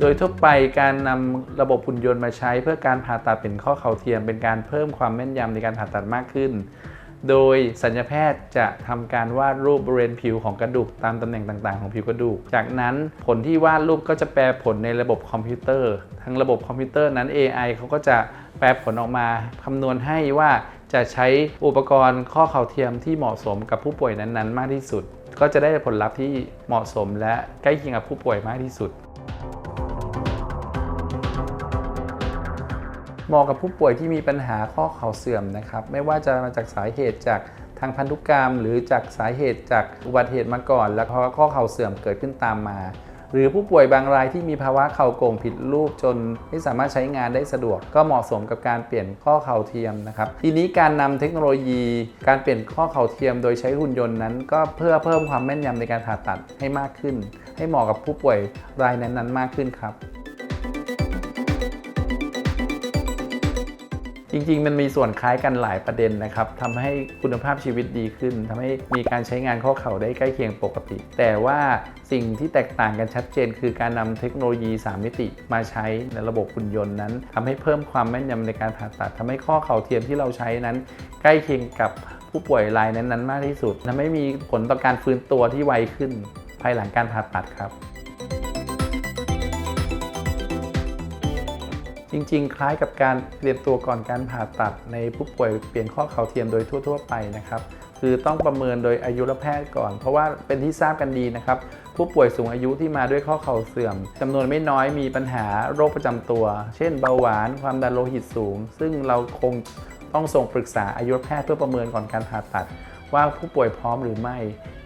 โดยทั่วไปการนำระบบหุ่นยนต์มาใช้ เพื่อการผ่าตัดเป็นข้อเข่าเทียม เป็นการเพิ่มความแม่นยำในการผ่าตัดมากขึ้น โดยสัญญาแพทย์จะทำการวาดรูปบริเวณผิวของกระดูกตามตำแหน่งต่างๆของผิวกระดูก จากนั้นผลที่วาดรูปก็จะแปลผลในระบบคอมพิวเตอร์ ทั้งระบบคอมพิวเตอร์นั้น AI เขาก็จะแปลผลออกมาคำนวณให้ว่าจะใช้อุปกรณ์ข้อเข่าเทียมที่เหมาะสมกับผู้ป่วยนั้นๆ มากที่สุด ก็จะได้ผลลัพธ์ที่เหมาะสมและใกล้เคียงกับผู้ป่วยมากที่สุด เหมาะกับผู้ป่วยที่มีปัญหาข้อเข่าเสื่อมนะครับ ไม่ว่าจะมาจากสาเหตุจากทางพันธุกรรม หรือจากสาเหตุจากอุบัติเหตุมาก่อน แล้วภาวะข้อเข่าเสื่อมเกิดขึ้นตามมา หรือผู้ป่วยบางรายที่มีภาวะเข่าโก่งผิดรูปจนไม่สามารถใช้งานได้สะดวก ก็เหมาะสมกับการเปลี่ยนข้อเข่าเทียมนะครับทีนี้การนำเทคโนโลยี การเปลี่ยนข้อเข่าเทียม โดยใช้หุ่นยนต์นั้น ก็เพื่อเพิ่มความแม่นยำในการผ่าตัดให้มากขึ้น ให้เหมาะกับผู้ป่วยรายนั้นๆ มากขึ้นครับ ริง ๆ มันมีส่วนคล้ายกันหลายประเด็นนะครับทำให้คุณภาพชีวิตดีขึ้นทำให้มีการใช้งานข้อเข่าได้ใกล้เคียงปกติ แต่ว่าสิ่งที่แตกต่างกันชัดเจน คือการนำเทคโนโลยี 3 มิติมาใช้ในระบบหุ่นยนต์นั้นทำให้เพิ่มความแม่นยำในการผ่าตัดทำให้ข้อเข่าเทียมที่เราใช้นั้น ใกล้เคียงกับผู้ป่วยรายนั้นๆ มากที่สุดทำให้มีผลต่อการฟื้นตัวที่ไวขึ้น ภายหลังการผ่าตัดครับ จริง ๆ คล้ายกับการเตรียมตัวก่อนการผ่าตัดในผู้ป่วยเปลี่ยนข้อเข่าเทียมโดยทั่ว ๆ ไปนะครับคือต้องประเมินโดยอายุรแพทย์ก่อน เพราะว่าเป็นที่ทราบกันดีนะครับ ผู้ป่วยสูงอายุที่มาด้วยข้อเข่าเสื่อมจำนวนไม่น้อยมีปัญหาโรคประจำตัว เช่นเบาหวานความดันโลหิตสูง ซึ่งเราคงต้องส่งปรึกษาอายุรแพทย์เพื่อประเมินก่อนการผ่าตัด ว่าผู้ป่วยพร้อมหรือไม่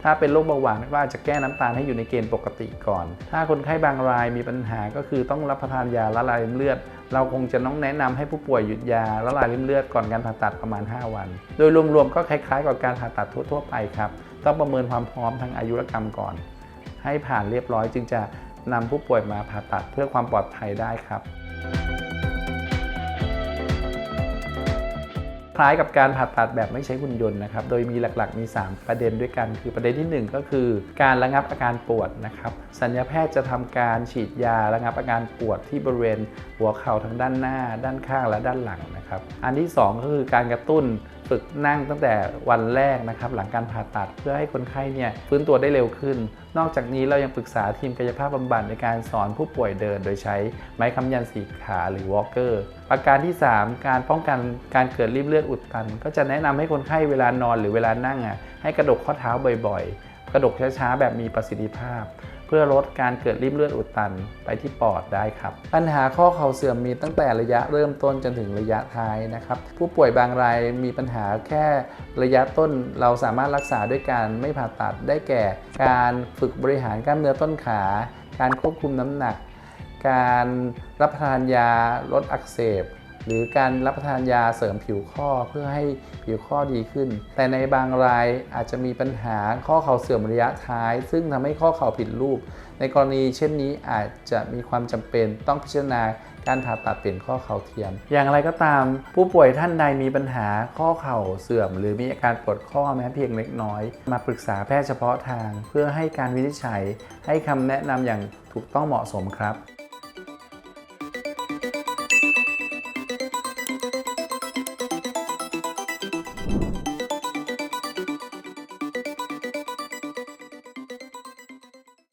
ถ้าเป็นโรคเบาหวานก็อาจจะแก้น้ำตาลให้อยู่ในเกณฑ์ปกติก่อน ถ้าคนไข้บางรายมีปัญหาก็คือต้องรับประทานยาละลายเลือด เราคงจะต้องแนะนำให้ผู้ป่วยหยุดยาละลายเลือดก่อนการผ่าตัดประมาณ 5 วัน โดยรวมๆก็คล้ายๆ กับการผ่าตัดทั่วๆไปครับต้องประเมินความพร้อมทางอายุรกรรมก่อน ให้ผ่านเรียบร้อยจึงจะนำผู้ป่วยมาผ่าตัดเพื่อความปลอดภัยได้ครับ ล้ายกับการผ่าตัดแบบไม่ใช้หุ่นยนต์นะครับ โดยมีหลักๆ มี 3 ประเด็นด้วยกัน คือประเด็นที่ 1 ก็คือ การระงับอาการปวดนะครับ สัญญาแพทย์จะทำการฉีดยาระงับอาการปวดที่บริเวณหัวเข่าทั้งด้านหน้า ด้านข้างและด้านหลังนะครับ อันที่ 2 ก็คือการกระตุ้น ฝึกนั่งตั้งแต่วันแรกนะครับหลังการผ่าตัดเพื่อให้คนไข้เนี่ยฟื้นตัวได้เร็วขึ้น นอกจากนี้เรายังปรึกษาทีมกายภาพบำบัดในการสอนผู้ป่วยเดิน โดยใช้ไม้ค้ำยันสีขาหรือวอลเกอร์ประการที่ 3 การป้องกันการเกิดริมเลือดอุดตัน ก็จะแนะนำให้คนไข้เวลานอนหรือเวลานั่งอะให้กระดกข้อเท้าบ่อยๆ กระดกช้าๆแบบมีประสิทธิภาพ พื่อลดการเกิดริ่มเลือดอุดตันไปที่ปอดได้ครับ ปัญหาข้อเข่าเสื่อมมีตั้งแต่ระยะเริ่มต้นจนถึงระยะท้ายนะครับ ผู้ป่วยบางรายมีปัญหาแค่ระยะต้นเราสามารถรักษาด้วยการไม่ผ่าตัดได้แก่ การฝึกบริหารกล้ามเนื้อต้นขา การควบคุมน้ำหนัก การรับประทานยาลดอักเสบ หรือการรับประทานยาเสริมผิวข้อเพื่อให้ผิวข้อดีขึ้น แต่ในบางรายอาจจะมีปัญหาข้อเข่าเสื่อมระยะท้าย ซึ่งทำให้ข้อเข่าผิดรูป ในกรณีเช่นนี้อาจจะมีความจำเป็นต้องพิจารณาการผ่าตัดเปลี่ยนข้อเข่าเทียม อย่างไรก็ตามผู้ป่วยท่านใดมีปัญหาข้อเข่าเสื่อม หรือมีอาการปวดข้อแม้เพียงเล็กน้อย มาปรึกษาแพทย์เฉพาะทาง เพื่อให้การวินิจฉัย ให้คำแนะนำอย่างถูกต้องเหมาะสมครับ